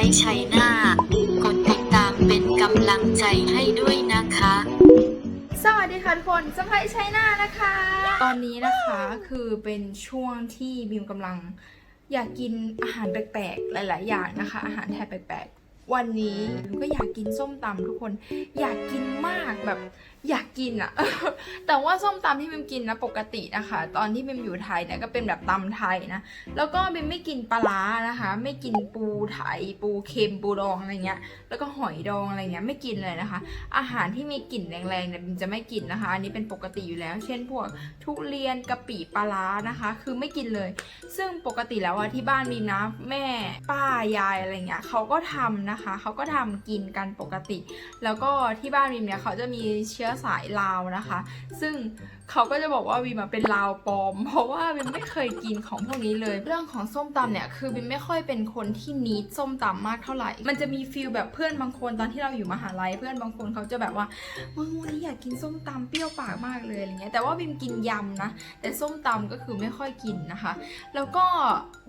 พ้ชัยนาทกดติดตามเป็นกำลังใจให้ด้วยนะคะ สวัสดีค่ะทุกคนสไปชัยนานะคะ ตอนนี้นะคะคือเป็นช่วงที่บิมกำลังอยากกินอาหารแปลกๆ หลายๆ อย่างนะคะ อาหารไทยแปลกๆ วันนี้บิมก็อยากกินส้มตำทุกคน อยากกินมากแบบ อยากกินอะแต่ว่าส้มตำที่บิมกินนะปกตินะคะ ตอนที่บิมอยู่ไทยเนี่ยก็เป็นแบบตำไทยนะ แล้วก็บิมไม่กินปลานะคะ ไม่กินปูไทย ปูเค็มปูดองอะไรเงี้ย แล้วก็หอยดองอะไรเงี้ยไม่กินเลยนะคะ อาหารที่มีกลิ่นแรงๆเนี่ยบิมจะไม่กินนะคะ อันนี้เป็นปกติอยู่แล้ว เช่นพวกทุเรียนกะปิปลานะคะ คือไม่กินเลย ซึ่งปกติแล้วอะที่บ้านบิมนะแม่ป้ายายอะไรเงี้ยเขาก็ทำนะคะ เขาก็ทำกินกันปกติ แล้วก็ที่บ้านบิมเนี่ยเขาจะมีเชื้อสายลาวนะคะ ซึ่งเขาก็จะบอกว่าบิมอะเป็นลาวปลอม เพราะว่าบิมไม่เคยกินของพวกนี้เลย เรื่องของส้มตำเนี่ยคือบิมไม่ค่อยเป็นคนที่นิดส้มตำมากเท่าไหร่ มันจะมีฟีลแบบเพื่อนบางคนตอนที่เราอยู่มหาลัยเพื่อนบางคนเขาจะแบบว่ามึงวันนี้อยากกินส้มตำเปรี้ยวปากมากเลยอะไรเงี้ยแต่ว่าบิมกินยำนะแต่ส้มตำก็คือไม่ค่อยกินนะคะ แล้วก็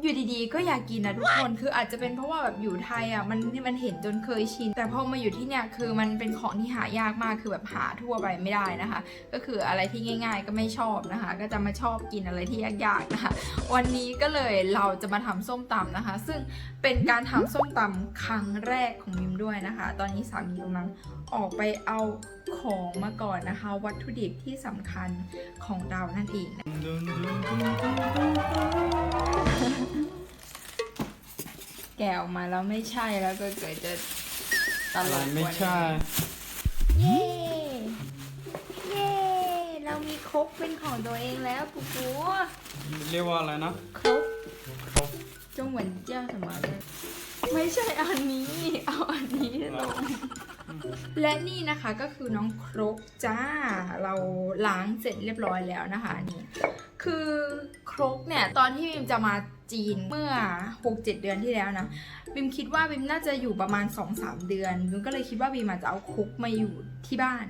อยู่ดีๆ ก็อยากกินนะทุกคนคืออาจจะเป็นเพราะว่าแบบอยู่ไทยอะมันมันเห็นจนเคยชิน แต่พอมาอยู่ที่เนี่ยคือมันเป็นของที่หายากมากคือแบบหาทั่วไปไม่ได้นะคะ ก็คืออะไรที่ง่าย ๆ ก็ไม่ชอบนะคะ ก็จะมาชอบกินอะไรที่ยากๆนะคะ วันนี้ก็เลยเราจะมาทำส้มตำนะคะ ซึ่งเป็นการทำส้มตำครั้งแรกของมิมด้วยนะคะ ตอนนี้สามีกำลังออกไปเอาของมาก่อนนะคะ วัตถุดิบที่สำคัญของเรานั่นเองนะแกะออกมาแล้วไม่ใช่แล้วก็เกิดจะตลกกว่านี้ไม่ใช่ เย้เย้เรามี ครกเป็นของตัวเองแล้วปูปูเรียกว่าอะไรนะครกจงเหมือนเจ้าสมอเลยไม่ใช่อันนี้ เอาอันนี้ลง และนี่นะคะก็คือน้องครกจ้า เราล้างเสร็จเรียบร้อยแล้วนะคะอันนี่ คือครกเนี่ย ตอนที่บิมจะมา จีนเมื่อ 6-7 เดือนที่แล้วนะบิมคิดว่าบิมน่าจะอยู่ประมาณ 2-3 เดือนบิมก็เลยคิดว่าบิมอาจจะเอาครกมาอยู่ที่บ้าน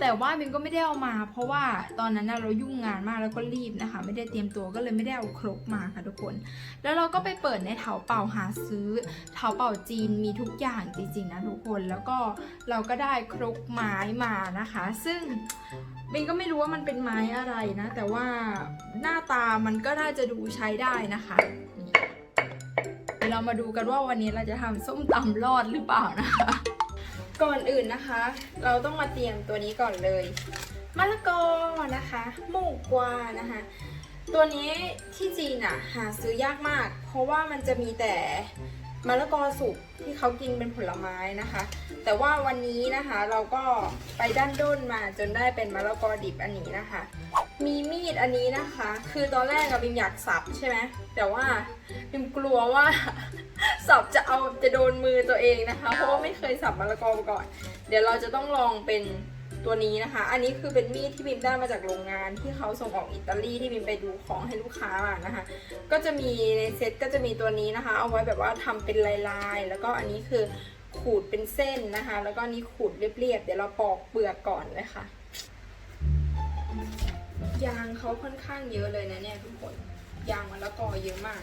แต่ว่าบิมก็ไม่ได้เอามา เพราะว่าตอนนั้นน่ะเรายุ่งงานมากแล้วก็รีบนะคะ ไม่ได้เตรียมตัวก็เลยไม่ได้เอาครกมาค่ะทุกคน แล้วเราก็ไปเปิดในเถาเป่าหาซื้อเถาเป่าจีนมีทุกอย่างจริงๆนะทุกคนแล้วก็เราก็ได้ครกไม้มานะคะ ซึ่ง บินก็ไม่รู้ว่ามันเป็นไม้อะไรนะ แต่ว่าหน้าตามันก็น่าจะดูใช้ได้นะคะเดี๋ยวเรามาดูกันว่าวันนี้เราจะทำส้มตำรอดหรือเปล่านะคะ ก่อนอื่นนะคะ เราต้องมาเตรียมตัวนี้ก่อนเลยมะละกอนะคะหมูกวานะคะ ตัวนี้ที่จีนอะหาซื้อยากมาก เพราะว่ามันจะมีแต่ มะละกอสุกที่เขากินเป็นผลไม้นะคะ แต่ว่าวันนี้นะคะเราก็ไปด้านด้นมาจนได้เป็นมะละกอดิบอันนี้นะคะ มีมีดอันนี้นะคะ คือตอนแรกอะบิมอยากสับใช่ไหมแต่ว่าบิมกลัวว่า สับจะเอาจะโดนมือตัวเองนะคะ เพราะว่าไม่เคยสับมะละกอมาก่อน เดี๋ยวเราจะต้องลองเป็น ตัวนี้นะคะ อันนี้คือเป็นมีดที่บิมได้มาจากโรงงานที่เขาส่งออกอิตาลีที่บิมไปดูของให้ลูกค้ามานะคะ ก็จะมีในเซ็ตก็จะมีตัวนี้นะคะ เอาไว้แบบว่าทำเป็นลายๆ แล้วก็อันนี้คือขูดเป็นเส้นนะคะ แล้วก็นนี้ขูดเรียบๆ เดี๋ยวเราปอกเปลือกก่อนเลยค่ะ ยางเขาค่อนข้างเยอะเลยนะเนี่ยทุกคน ยางมะละกอเยอะมาก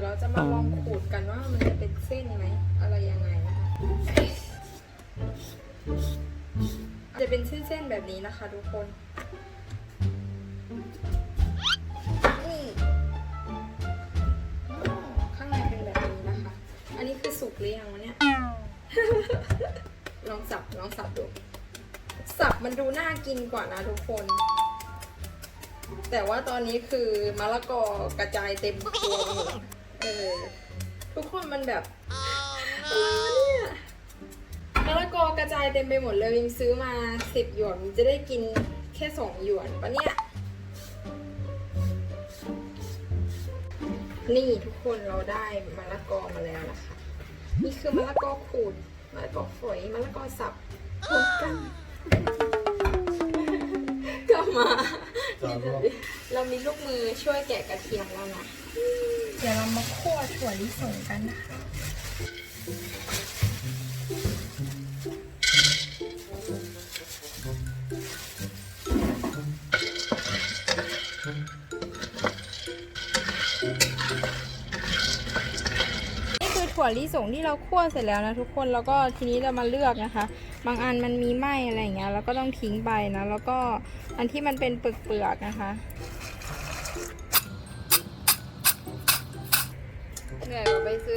ดี๋ยวเราจะมาลองขูดกันว่ามันจะเป็นเส้นไหมอะไรยังไงนะคะจะเป็นเส้นๆแบบนี้นะคะทุกคนนี่ข้างในเป็นแบบนี้นะคะ อันนี้คือสุกหรือยังวะเนี่ย ลองสับลองสับดู สับมันดูน่ากินกว่านะทุกคนแต่ว่าตอนนี้คือมะละกอกระจายเต็มตัวหมด เออ ทุกคนมันแบบอะไรเนี่ยมะละกอกระจายเต็มไปหมดเลยวิมซื้อมาสิบหยวนวิมจะได้กินแค่สองหยวนปะเนี่ย นี่ทุกคนเราได้มะละกอมาแล้วนะคะ นี่คือมะละกอขูดมะละกอฝอยมะละกอสับรวมกันกลับมา เรามีลูกมือช่วยแกะกระเทียมแล้วนะ เดี๋ยวเรามาคั่วถั่วลิสงกันนะคะถั่วลิสงที่เราคั่วเสร็จแล้วนะทุกคนแล้วก็ทีนี้เรามาเลือกนะคะ บางอันมันมีไหมอะไรอย่างเงี้ยแล้วก็ต้องทิ้งไปนะ แล้วก็อันที่มันเป็นเปลือกๆนะคะ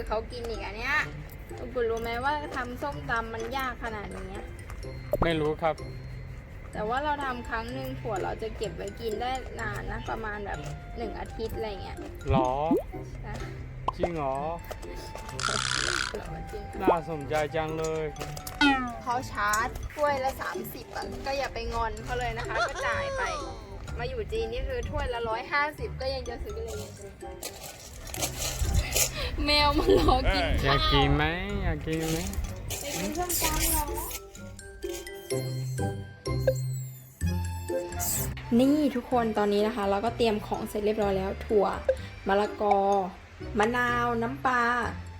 เขากินอีกอันเนี้ยคุณรู้ไหมว่าทำส้มตำมันยากขนาดนี้ ไม่รู้ครับ แต่ว่าเราทำครั้งหนึ่งถั่วเราจะเก็บไว้กินได้นานนะประมาณแบบหนึ่งอาทิตย์อะไรเงี้ยหรอ นะจริงเหรอหรอจริง น่าสนใจจังเลย เขาชาร์จถ้วยละ 30อะก็อย่าไปงอนเขาเลยนะคะ ก็จ่ายไป มาอยู่จีนนี่คือถ้วยละ 150 ก็ยังจะซื้อเลย แมวมันรอกินอยากกินไหมอยากกินไหมไปกินส้มตำเหรอนี่ทุกคนตอนนี้นะคะ เราก็เตรียมของเสร็จเรียบร้อยแล้ว ถั่วมะละกอ มะนาว น้ำปลา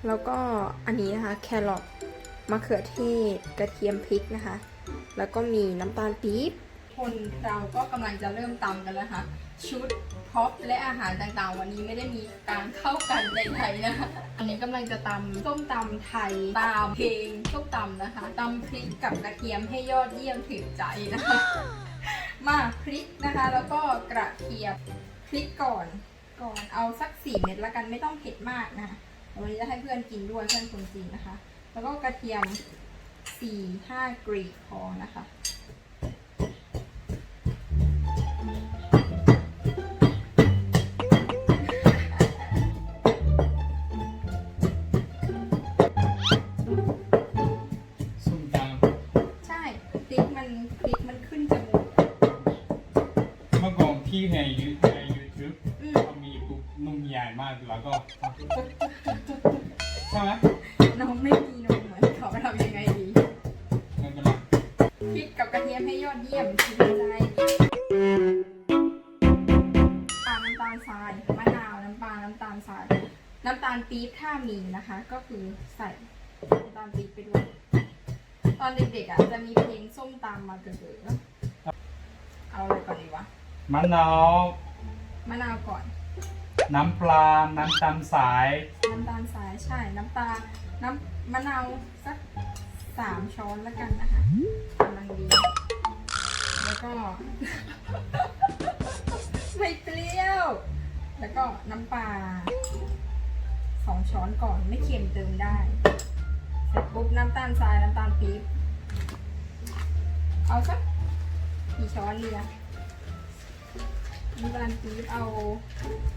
แล้วก็อันนี้นะคะ แครอท มะเขือเทศ กระเทียมพริกนะคะ แล้วก็มีน้ำตาลปี๊บ คนเราก็กำลังจะเริ่มตำกันแล้วค่ะ ชุดพ็อปและอาหารต่างๆ วันนี้ไม่ได้มีการเข้ากันใดๆนะคะอันนี้กำลังจะตำส้มตำไทยตามเพลงส้มตำนะคะตำพริกกับกระเทียมให้ยอดเยี่ยมถึงใจนะคะ มาพริกนะคะ แล้วก็กระเทียมพริกก่อนก่อนเอาสักสี่เม็ดละกันไม่ต้องเผ็ดมากนะคะวันนี้จะให้เพื่อนกินด้วยเพื่อนคนจีนนะคะ แล้วก็กระเทียมสี่ห้ากรีดพอนะคะ ในยูในยูทูบอืมเขามีปุ๊บนุ่มใหญ่มากแล้วก็ใช่ไหมน้องไม่มีนมเหมือนเขาทำยังไงดีไม่เป็นไรพริกกับกระเทียมให้ยอดเยี่ยมถึงใจตาลน้ำตาลทรายมะนาวน้ำปลาน้ำตาลทรายน้ำตาลปี๊บถ้ามีนะคะ ก็คือใส่น้ำตาลปี๊บไปด้วย ตอนเด็กๆอะจะมีเพลงส้มตำมาเกิดๆเอาอะไรก่อนดีวะ มะนาวมะนาวก่อน น้ำปลา น้ำตาลสาย น้ำตาลทรายใช่ น้ำตาลน้ำมะนาวสักสามช้อนแล้วกันนะคะกำลังดี แล้วก็ ไม่เปรี้ยว แล้วก็น้ำปลาสองช้อนก่อนไม่เค็มเติมได้ เสร็จปุ๊บน้ำตาลทรายน้ำตาลปี๊บเอาสักกี่ช้อนดีอะ น้ำตาลปี๊บเอา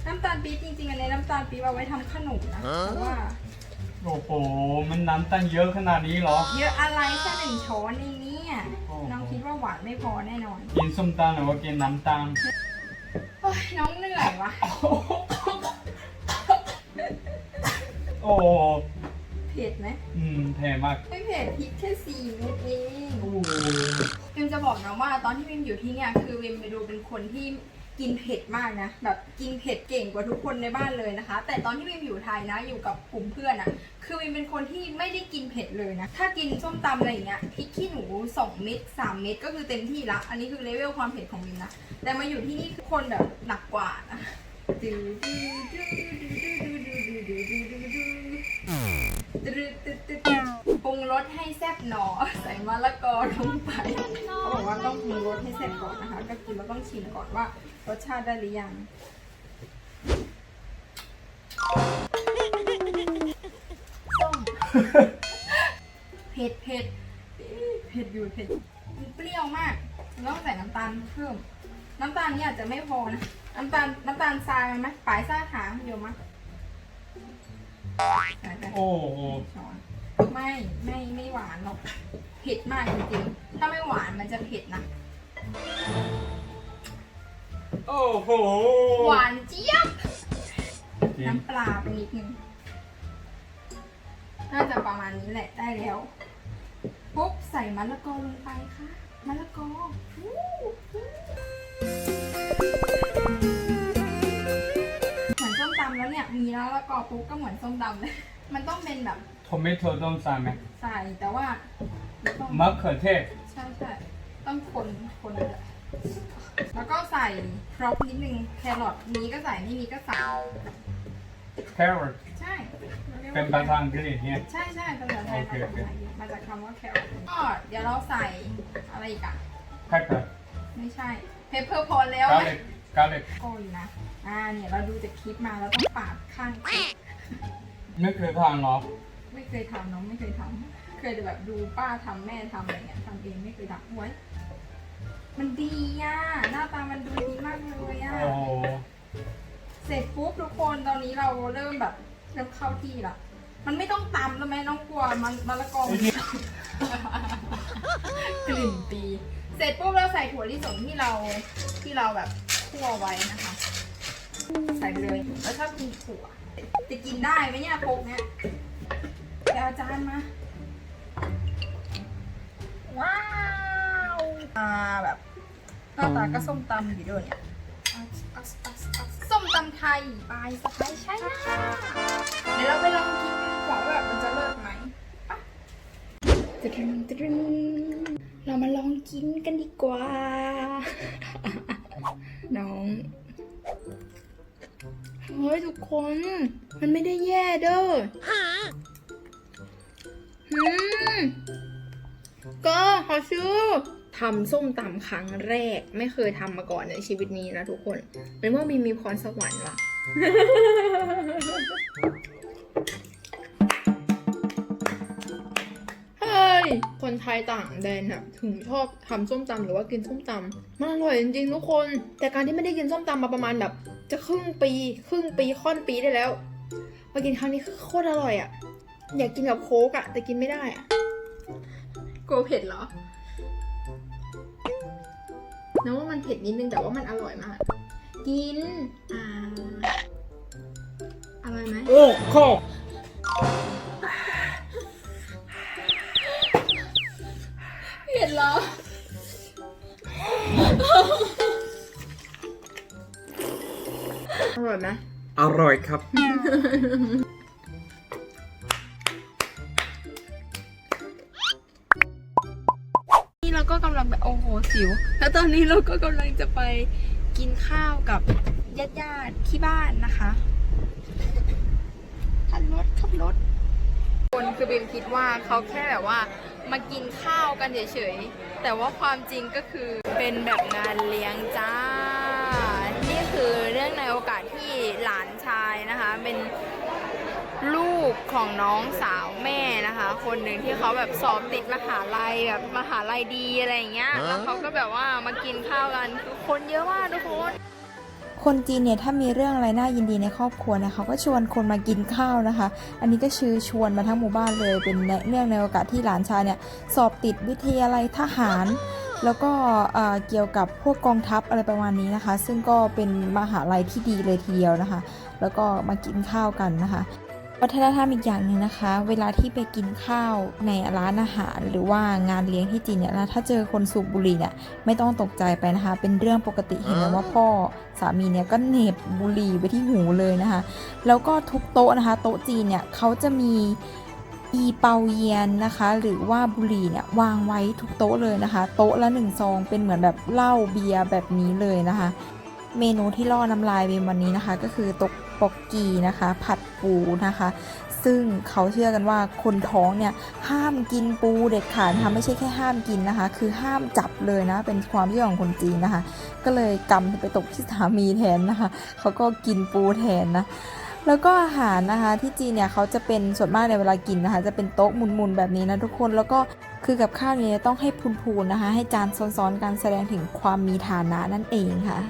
น้ำตาลปี๊บจริงๆ อันนี้น้ำตาลปี๊บเอาไว้ทำขนมนะเพราะว่า โอ้โห มันน้ำตาลเยอะขนาดนี้เหรอ เยอะอะไรแค่หนึ่งช้อนเองเนี่ยโอ้โห น้องคิดว่าหวานไม่พอแน่นอนกินส้มตำหรือว่ากินน้ำตาลโอ้ยน้องเหนื่อยวะโอ้เผ็ดไหมอืมแพงมากไม่เผ็ดพริกแค่สี่เม็ดเอง โอ้โหวิมจะบอกนะว่าตอนที่วิมอยู่ที่เนี่ยคือวิมไปดูเป็นคนที่ กินเผ็ดมากนะ แบบกินเผ็ดเก่งกว่าทุกคนในบ้านเลยนะคะ แต่ตอนที่วิมอยู่ไทยนะอยู่กับกลุ่มเพื่อนอะคือวิมเป็นคนที่ไม่ได้กินเผ็ดเลยนะ ถ้ากินส้มตำอะไรอย่างเงี้ยพริกขี้หนูสองเม็ดสามเม็ดก็คือเต็มที่ละ อันนี้คือเลเวลความเผ็ดของวิมนะ แต่มาอยู่ที่นี่คือคนแบบหนักกว่านะดื้อดื้อดื้อดื้อดื้อดื้อดื้อดื้อดื้อดื้อดื้อตรึดตึดตึดตึด ปรุงรสให้แซ่บหนอ ใส่มะละกอลงไปเขาบอกว่าต้องปรุงรสให้แซ่บก่อนนะคะ ก็คือเราต้องชิมก่อนว่ารสชาติได้หรือยังส้มเผ็ดเผ็ดเผ็ดอยู่เผ็ดเปรี้ยวมากต้องใส่น้ำตาลเพิ่ม น้ำตาลนี่อาจจะไม่พอนะ น้ำตาลน้ำตาลทรายมันไหมปลายซ่าถางเดียวมั้ยใส่ไปโอ้โห ไม่ไม่ไม่หวานหรอกเผ็ดมากจริงๆถ้าไม่หวานมันจะเผ็ดนะ โอ้โห หวานเจี๊ยบ จริง น้ำปลาไปนิดนึง น่าจะประมาณนี้แหละได้แล้ว ปุ๊บใส่มะละกอลงไปค่ะมะละกออู้หูเหมือนส้มตำแล้วเนี่ย มีมะละกอปุ๊บก็เหมือนส้มตำเลย มันต้องเป็นแบบ โทเมโตต้องใส่ไหมใส่แต่ว่าต้องมะเขือเทศใช่ใช่ต้องคนคนเลยแล้วก็ใส่พร็อพนิดนึงแครอทมีก็ใส่ไม่มีก็ใส่ แครอทใช่เร็วเป็นภาษาอังกฤษเนี่ยใช่ใช่ภาษาไทยโอเคมาจากไหนมาจากคำว่าแครอทก็เดี๋ยวเราใส่อะไรอีกอะคัดกันไม่ใช่เพปเปอร์พอแล้วกาไหมเล็กกาเล็กโอ้ยนะอ่าเนี่ยเราดูจากคลิปมาเราต้องปาดข้างคลิปไม่เคยทานหรอไม่ เคยทำน้องไม่เคยทำเคยแต่แบบดูป้าทำแม่ทำอะไรเงี้ยทำเองไม่เคยทำไว้ยมันดีอะหน้าตามันดูดีมากเลยอะโอ้โหเสร็จปุ๊บทุกคนตอนนี้เราเริ่มแบบเริ่มเข้าที่ละมันไม่ต้องตำแล้วไหมน้องกลัวมันมะละกอมันกลิ่นตีเสร็จปุ๊บเราใส่ถั่วลิสงที่เราที่เราแบบคั่วไว้นะคะ ใส่ไปเลยแล้วถ้ามีถั่วจะกินได้ไหมเนี่ยโคกเนี้ยไป เอาจานมา ว้าวอ่าแบบหน้าตาก็ส้มตำอยู่ด้วยเนี่ยอะอะอะอะส้มตำไทยปลายสไปซ์ใช่นะเดี๋ยวเราไปลองกินกันดีกว่าว่าแบบมันจะเลิศไหมไปตรึงตรึงเรามาลองกินกันดีกว่า น้องเฮ้ยทุกคน มันไม่ได้แย่เด้อ อืมก็ขอชื่อทำส้มตำครั้งแรก ไม่เคยทำมาก่อนในชีวิตนี้นะทุกคนเป็นว่ามีมีพรสวรรค์ว่ะเฮ้ย คนไทยต่างแดนอะถึงชอบทำส้มตำหรือว่ากินส้มตำมันอร่อยจริงๆทุกคน แต่การที่ไม่ได้กินส้มตำมาประมาณแบบ จะครึ่งปี ครึ่งปีค่อนปีได้แล้วมากินครั้งนี้โคตรอร่อยอะ อยากกินกับโค้กอะแต่กินไม่ได้อะกลัวเผ็ดเหรอน้องว่ามันเผ็ดนิดนึงแต่ว่ามันอร่อยมาก กิน อ่า อร่อยไหมโอ้โคกเผ็ดเหรอ อร่อยไหมอร่อยครับ อนนี้เราก็กำลังจะไปกินข้าวกับญาติญาติๆที่บ้านนะคะขับรถขับรถ คนคือบิมคิดว่าเขาแค่แบบว่ามากินข้าวกันเฉยๆ แต่ว่าความจริงก็คือเป็นแบบงานเลี้ยงจ้า นี่คือเรื่องในโอกาสที่หลานชายนะคะ เป็น ลูกของน้องสาวแม่นะคะ คนหนึ่งที่เขาแบบสอบติดมหาลัยแบบมหาลัยดีอะไรอย่างเงี้ยแล้วเขาก็แบบว่ามากินข้าวกันคือคนเยอะมากทุกคนคนจีนเนี่ยถ้ามีเรื่องอะไรน่ายินดีในครอบครัวนะคะก็ชวนคนมากินข้าวนะคะ อันนี้ก็ชื่อชวนมาทั้งหมู่บ้านเลยเป็นเนื่องในโอกาสที่หลานชายเนี่ยสอบติดวิทยาลัยทหาร แล้วก็เอ่อเกี่ยวกับพวกกองทัพอะไรประมาณนี้นะคะ ซึ่งก็เป็นมหาลัยที่ดีเลยทีเดียวนะคะ แล้วก็มากินข้าวกันนะคะ วัฒนธรรมอีกอย่างหนึ่งนะคะ เวลาที่ไปกินข้าวในร้านอาหาร หรือว่างานเลี้ยงที่จีนเนี่ยนะถ้าเจอคนสูบบุหรี่เนี่ยไม่ต้องตกใจไปนะคะ เป็นเรื่องปกติเห็นไหมว่าพ่อสามีเนี่ยก็เหน็บบุหรี่ไปที่หูเลยนะคะ แล้วก็ทุกโต๊ะนะคะ โต๊ะจีนเนี่ยเขาจะมีอีเปาเยียนนะคะ หรือว่าบุหรี่เนี่ยวางไว้ทุกโต๊ะเลยนะคะ โต๊ะละหนึ่งซองเป็นเหมือนแบบเหล้าเบียร์แบบนี้เลยนะคะ เมนูที่ล่อน้ำลายเวมวันนี้นะคะ ก็คือตกปอกกีนะคะ ผัดปูนะคะ ซึ่งเขาเชื่อกันว่าคนท้องเนี่ยห้ามกินปูเด็ดขาดนะคะไม่ใช่แค่ห้ามกินนะคะ คือห้ามจับเลยนะเป็นความเชื่อของคนจีนนะคะ ก็เลยกำไปตกที่สามีแทนนะคะเขาก็กินปูแทนนะแล้วก็อาหารนะคะที่จีนเนี่ยเขาจะเป็นส่วนมากในเวลากินนะคะ จะเป็นโต๊ะมุนๆแบบนี้นะทุกคนแล้วก็คือกับข้าวเนี่ยต้องให้พูนๆนะคะ ให้จานซ้อนๆกันแสดงถึงความมีฐานะนั่นเองค่ะ